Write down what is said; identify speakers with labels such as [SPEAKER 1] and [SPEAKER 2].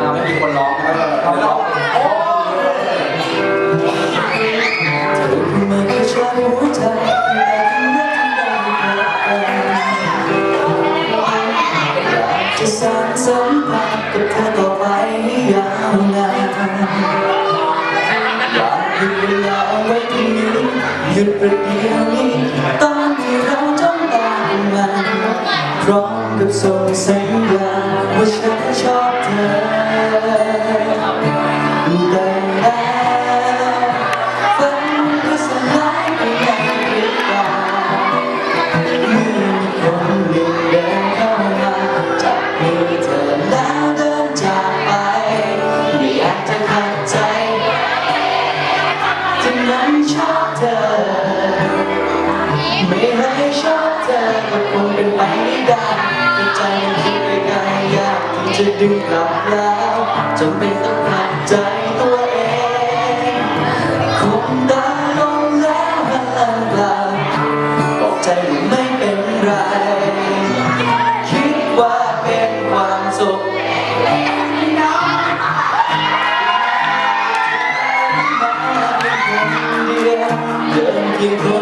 [SPEAKER 1] มาไม่มีคนร้องนะครับเราร้องเองโอ้
[SPEAKER 2] เธอคือมันหัวใจแต่ถึงแม้ที่เราไม่พบกันอยากจะสานสัมพันธ์กับเธอต่อไปยาวนาอยากหยุดเวลาเอาไว้ตรงนี้หยุดประเดี๋ยวนี้ตอนที่เรา จ้องตาพร้อมกับส่งสัญญาว่าฉันชอบเธอได้แล้วฝันก็สลายไปในพริบตาเมื่อคนหนึ่งเดินเข้ามาจับมือเธอแล้วเดินจากไปไม่อยากจะขัดใจที่มันชอบเธอ ไม่ให้ชอบ ธอก็คงเป็นไปไม่ได้แต่ใจมันคิดไปไกลอยากที่จะดึงกลับแล้วจนเป็นต้องขัดใจตัวเองคงตาลงแล้วหันหลังกลับบอกใจว่าไม่เป็นไร คิดว่าเป็นความสุขเดินเพียงคนเดียวไม่คิด